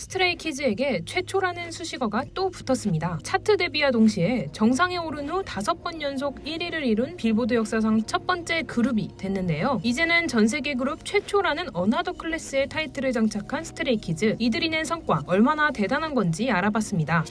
스트레이 키즈에게 최초라는 수식어가 또 붙었습니다. 차트 데뷔와 동시에 정상에 오른 후 다섯 번 연속 1위를 이룬 빌보드 역사상 첫 번째 그룹이 됐는데요. 이제는 전 세계 그룹 최초라는 어나더 클래스의 타이틀을 장착한 스트레이 키즈. 이들이 낸 성과 얼마나 대단한 건지 알아봤습니다.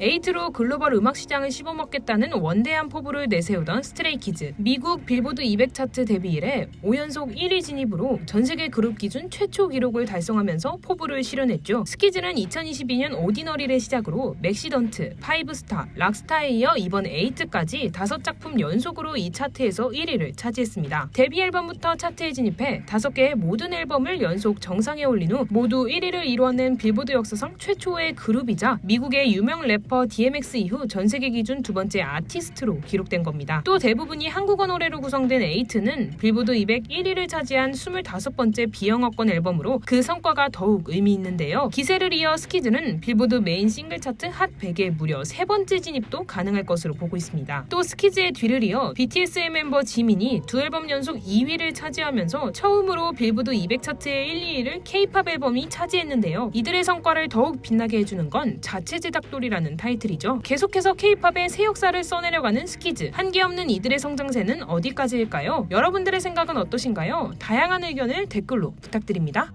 에이트로 글로벌 음악 시장을 씹어먹겠다는 원대한 포부를 내세우던 스트레이키즈. 미국 빌보드 200 차트 데뷔 이래 5연속 1위 진입으로 전 세계 그룹 기준 최초 기록을 달성하면서 포부를 실현했죠. 스키즈는 2022년 오디너리를 시작으로 맥시던트, 파이브스타, 락스타에 이어 이번 에이트까지 다섯 작품 연속으로 이 차트에서 1위를 차지했습니다. 데뷔 앨범부터 차트에 진입해 다섯 개의 모든 앨범을 연속 정상에 올린 후 모두 1위를 이루어낸 빌보드 역사상 최초의 그룹이자 미국의 유명 래퍼 DMX 이후 전 세계 기준 두 번째 아티스트로 기록된 겁니다. 또 대부분이 한국어 노래로 구성된 에이트는 빌보드 200 1위를 차지한 25번째 비영어권 앨범으로 그 성과가 더욱 의미 있는데요. 기세를 이어 스키즈는 빌보드 메인 싱글 차트 핫 100에 무려 세 번째 진입도 가능할 것으로 보고 있습니다. 또 스키즈의 뒤를 이어 BTS의 멤버 지민이 두 앨범 연속 2위를 차지하면서 처음으로 빌보드 200 차트의 1, 2위를 K-팝 앨범이 차지했는데요. 이들의 성과를 더욱 빛나게 해주는 건 자체 제작돌이라는 타이틀이죠. 계속해서 K-팝의 새 역사를 써내려가는 스키즈. 한계 없는 이들의 성장세는 어디까지일까요? 여러분들의 생각은 어떠신가요? 다양한 의견을 댓글로 부탁드립니다.